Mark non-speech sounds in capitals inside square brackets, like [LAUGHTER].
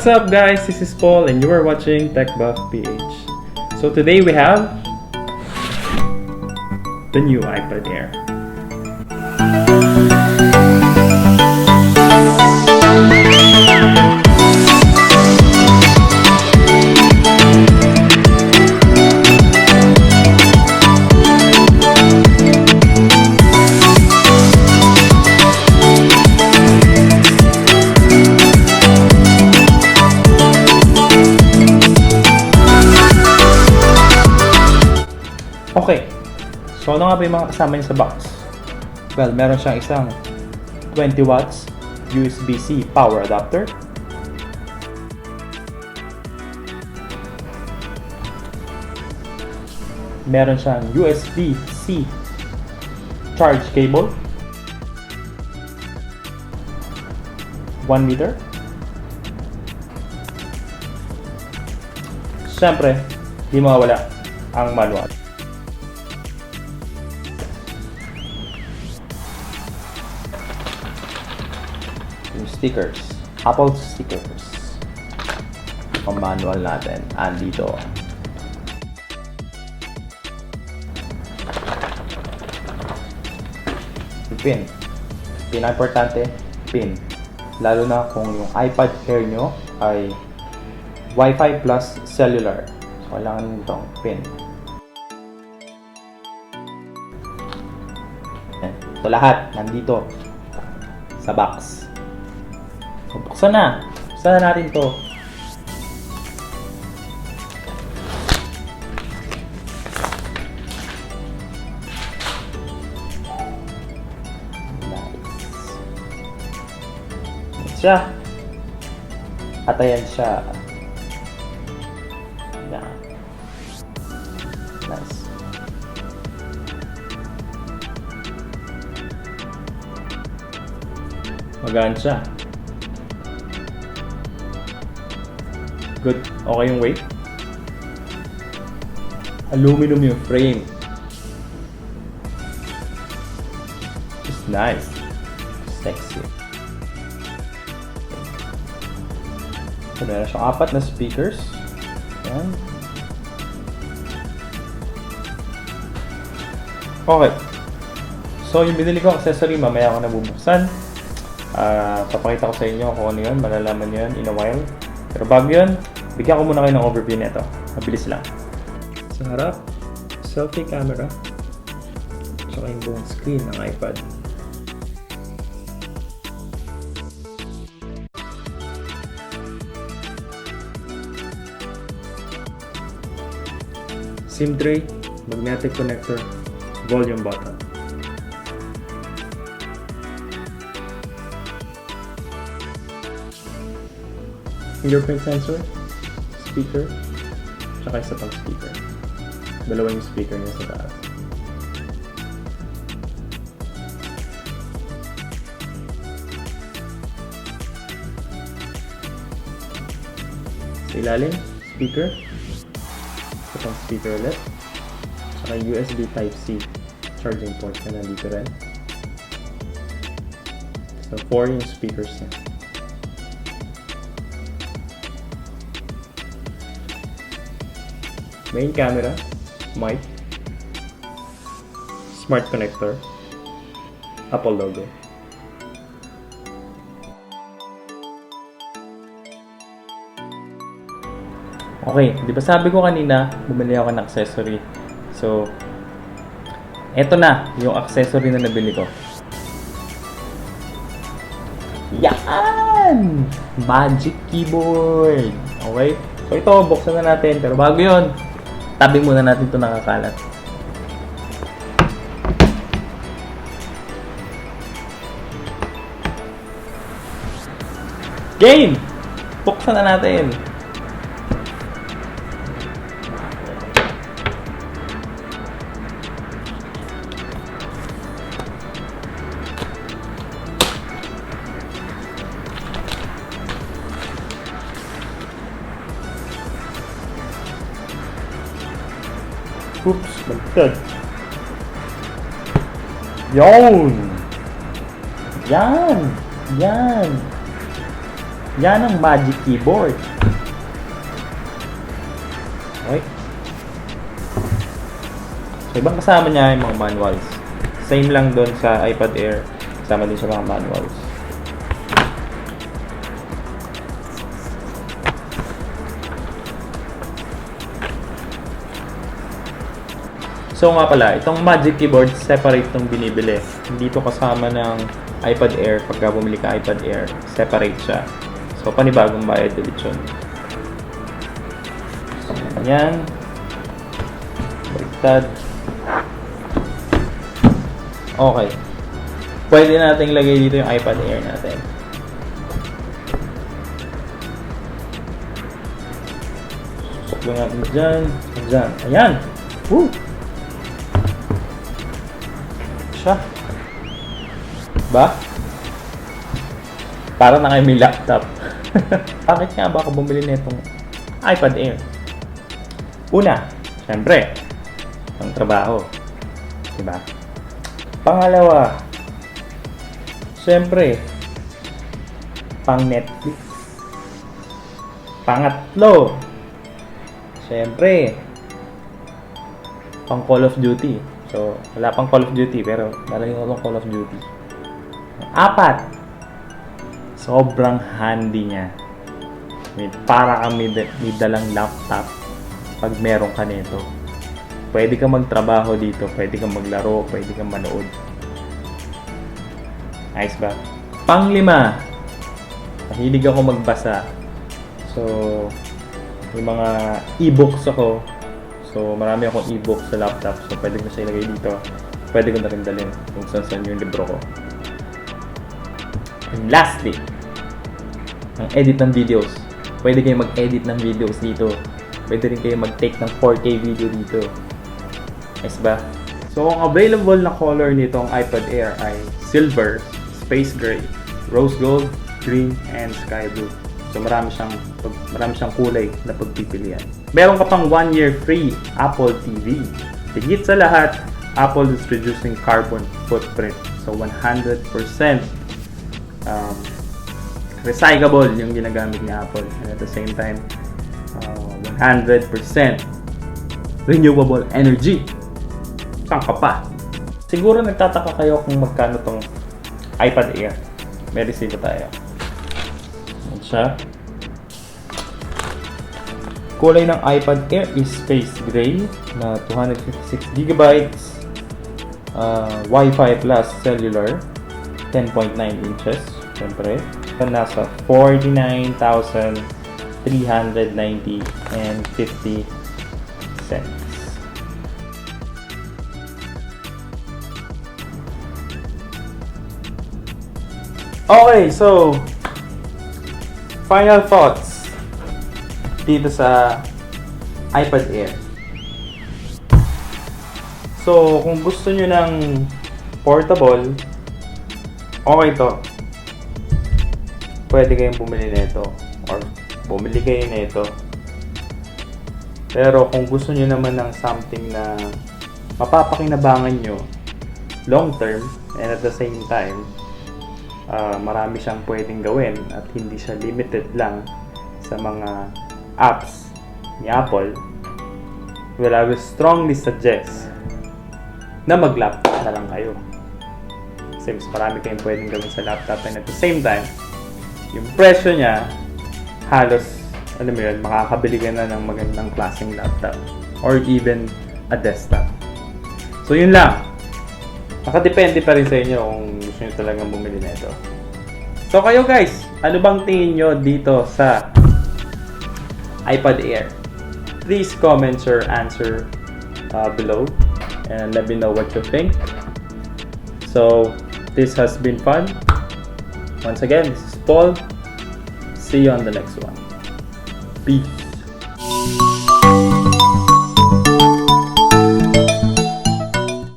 What's up guys, this is Paul and you are watching Tech Buff PH. So today we have the new iPad Air. Okay. So ano nga ba yung mga kasama niya sa box? Well, meron siyang isang 20 watts USB-C power adapter. Meron siyang USB-C charge cable. 1 meter. Siyempre, di mawawala ang manual. Stickers. Apple stickers. Ang manual natin. Andito. Pin. Pinaka-importante, pin. Lalo na kung yung iPad Air nyo ay Wi-Fi plus cellular. So, kailangan nyo itong pin. Yan. Ito lahat, nandito sa box. So, buksan na. Buksan na natin to. Nice. Ayan siya. At ayan siya. Yan. Nice. Magaan siya. Good. Okay yung weight. Aluminum yung frame. It's nice. Sexy. So, meron siyang apat na speakers. Yan. Okay. So, yung binili ko accessory, mamaya ako nabubuksan. Ah, papakita ko sa inyo kung ano yun. Malalaman nyo yun in a while. Pero bago yun, bigyan ko muna kayo ng overview nito. Mabilis lang. Sa harap, selfie camera. Tsaka yung buong screen ng iPad. SIM tray, magnetic connector, volume button. Fingerprint sensor, speaker, tsaka isa pang speaker. Dalawa yung speaker niya sa taas. Sa ilalim, speaker, isa pang speaker ulit, tsaka USB Type-C charging port na nandito rin. So, 4 yung speakers niya. Main camera, mic, smart connector, Apple logo. Okay, di ba sabi ko kanina, bumili ako ng accessory. So, eto na yung accessory na nabili ko. Yan! Magic keyboard! Okay? So ito, buksan na natin. Pero bago yun, tabi muna natin ito nakakalat. Game! Buksan na natin. Oops, baliktad. Yun! Yan! Yan! Yan ang Magic Keyboard. Okay. So, ibang kasama niya yung mga manuals. Same lang doon sa iPad Air. Kasama din sa mga manuals. So nga pala, itong Magic Keyboard, separate itong binibili. Hindi to kasama ng iPad Air. Pagka bumili ka iPad Air, separate siya. So, panibagong bayad ulit yun. So, yan. Baliktad. Okay. Pwede nating lagay dito yung iPad Air natin. Susok natin dyan. Dyan. Ayan! Woo! Siya. Ba? Para na kayo may laptop. [LAUGHS] Bakit nga ba ako bumili nitong iPad Air? Una, syempre, ang trabaho. Diba? Pangalawa, syempre, pang Netflix. Pangatlo, syempre, pang Call of Duty. So, wala pang Call of Duty, pero lalagyan ko lang Call of Duty. Apat, sobrang handy niya. Mean, para kang may, may dalang laptop pag meron ka nito. Pwede kang magtrabaho dito, pwede kang maglaro, pwede kang manood. Nice ba? Panglima, mahilig ako magbasa. So, yung mga e-books ako, So, marami akong e-book sa laptop. So, pwede ko siya ilagay dito. Pwede ko na rin dalhin kung saan saan yung libro ko. And lastly, ang edit ng videos. Pwede kayo mag-edit ng videos dito. Pwede rin kayo mag-take ng 4K video dito. Nice ba? So, ang available na color nitong iPad Air ay silver, space gray, rose gold, green, and sky blue. So marami siyang marami siyang kulay na pagpipilian. Meron ka pang 1 year free Apple TV. Higit sa lahat, Apple is reducing carbon footprint. So 100% um, recyclable yung ginagamit ni Apple. And at the same time, uh, 100% renewable energy. Saan ka pa? Siguro nagtataka kayo kung magkano tong iPad Air. May resibo tayo. Siya. Kulay ng iPad Air is space gray na 256 gigabytes. Uh, Wi-Fi plus cellular 10.9 inches. Siyempre. Nasa 49,390 and 50 cents. Okay, so final thoughts dito sa iPad Air. So, kung gusto nyo ng portable, okay to. Pwede kayong bumili nito or bumili kayo nito. Pero kung gusto nyo naman ng something na mapapakinabangan nyo long term and at the same time ah, marami siyang pwedeng gawin at hindi siya limited lang sa mga apps ni Apple, well, I will strongly suggest na mag-laptop na lang kayo. Kasi mas marami kayong pwedeng gawin sa laptop and at the same time, yung presyo niya, halos, alam mo yun, makakabili ka na ng magandang klaseng laptop or even a desktop. So, yun lang. Nakadepende pa rin sa inyo kung gusto nyo talagang bumili na ito. So kayo guys, ano bang tingin nyo dito sa iPad Air? Please comment your answer uh, below and let me know what you think. So this has been fun. Once again, this is Paul. See you on the next one. Peace.